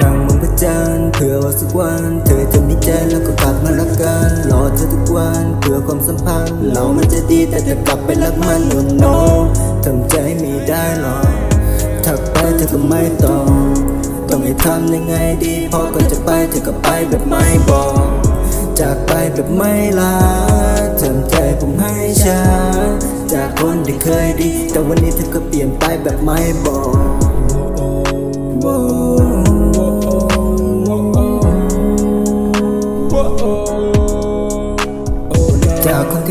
นั่งมองพระจันทร์เผื่อว่าสักวัน เธอจะมีใจแล้วก็กลับมารักกันรอเธอทุกวันเพื่อความสัมพันธ์เรามันจะดีแต่จะกลับไปรักมัน no no ทำใจไม่ได้หรอกทักไปเธอก็ไม่ตอบต้องให้ทำยังไงดี พอก่อนจะไปเธอก็ไปแบบไม่บอก จากไปแบบไม่ลาทำใจผมให้ช้าจากคนที่เคยดี แต่วันนี้เธอก็เปลี่ยนไปแบบไม่บอก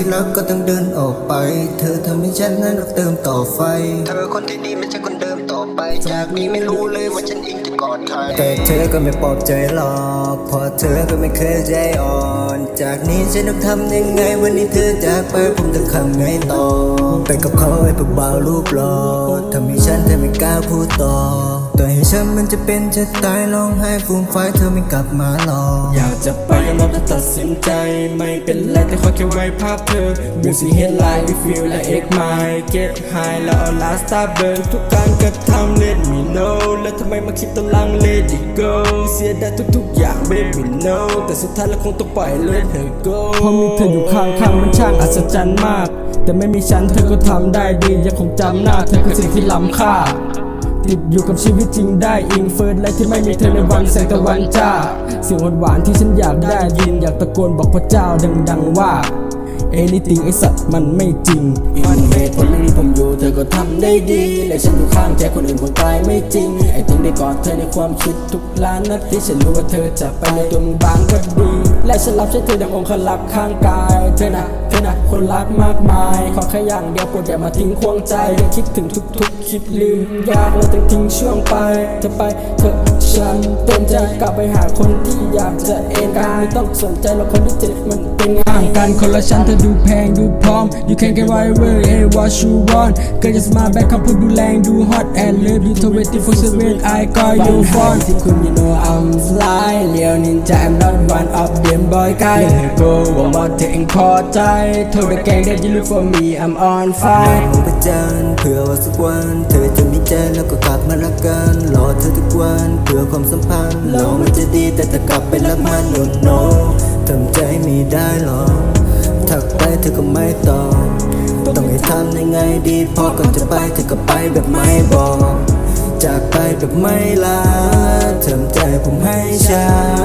ที่รักก็ต้องเดินออกไป เธอทำให้ฉันนั้นรักเติมต่อไฟ เธอคนที่ดีไม่ใช่คนเดิมต่อไป จากนี้ไม่รู้เลยว่าฉันอิงจะกอดใคร แต่เธอก็ไม่ปลอบใจหรอกเพราะเธอก็ไม่เคยใจอ่อน จากนี้ฉันต้องทำยังไงวันนี้เธอจากไปผมต้องทำไงต่อ ไปกับเขาไอ้พวกบ่าวรูปหล่อทำให้ฉันแทบไม่กล้าพูดต่อ ต่อให้ฉันมันจะเป็นจะตายร้องไห้ฟูมไฟายเธอไม่กลับมาหรอกอยากจะไปยอมรับและตัดสินใจ ไม่เป็นไรแต่ขอแค่ไว้ภาพเธอ Music headline we feel like X my get high แล้วเอา last star burn ทุกการกระทำ let me know แล้วทำไมมาคิดตอนหลัง let it go เสียดายทุกๆอย่าง baby no แต่สุดท้ายแล้วคงต้องปล่อย let her go เพราะมีเธออยู่ข้างๆมันช่างอัศจรรย์มาก แต่ไม่มีฉันเธอก็ทำได้ดียังคงจำหน้าเธอคือสิ่งที่ล้ำค่า ติดอยู่กับชีวิตจริงได้อิงเฟิร์สและที่ไม่มีเธอในวันแสงตะวันจ้า เสียงหวานๆที่ฉันอยากได้ยิน อยากตะโกนบอกพระเจ้าดังๆว่า anything ไอสัตว์มันไม่จริง มันเหตุผลไม่มีผมอยู่เธอก็ทำได้ดีและฉันอยู่ข้างใจคนอื่นคงตายไม่จริง ไอ้ถึงได้กอดเธอในความคิดทุกล้านนาทีฉันรู้ว่าเธอจะไปในตัวมึงบางก็ดี และฉันรับใช้เธอดังองค์ขลักษ์ข้างกาย เธอนะเธอนะคนรักมากมาย ขอแค่อย่างเดียวโปรดอย่ามาทิ้งควงใจยังคิดถึงทุกๆ คิดลืม ยากแล้วต้องทิ้งช่วงไปจะไปเถอะฉันเต็มใจกลับไปหาคนที่อยากจะเองกันไม่ต้องสนใจหรอกคนที่เจ็บมันเป็นงานกันคนละชั้นเธอดูแพงดูพร้อม you can get whatever and what you want ก็จะมาแบกคำพูดดูแรงดู hot and love you 24/7 I got you phone ที่คุณ you know I'm fly เลี้ยวนินจา I'm not one of them boy guy let her go หวังว่าเธอเองพอใจโทษแกง that you look for me I'm on ม fire องพระจันทร์เผื่อว่าสักวัน เธอจะมีใจแล้วก็กลับมารักกัน รอเธอทุกวันเพื่อความสัมพันธ์เรามันจะดีแต่จะกลับไปรักมัน no no ทำใจไม่ได้หรอกทักไปเธอก็ไม่ตอบต้องให้ทำยังไงดีพอก่อนจะไปเธอก็ไปแบบไม่บอก จากไปแบบไม่ลาทำใจผมให้ช้าจาก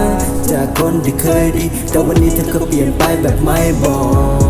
คนที่เคยดี แต่วันนี้เธอก็เปลี่ยนไปแบบไม่บอก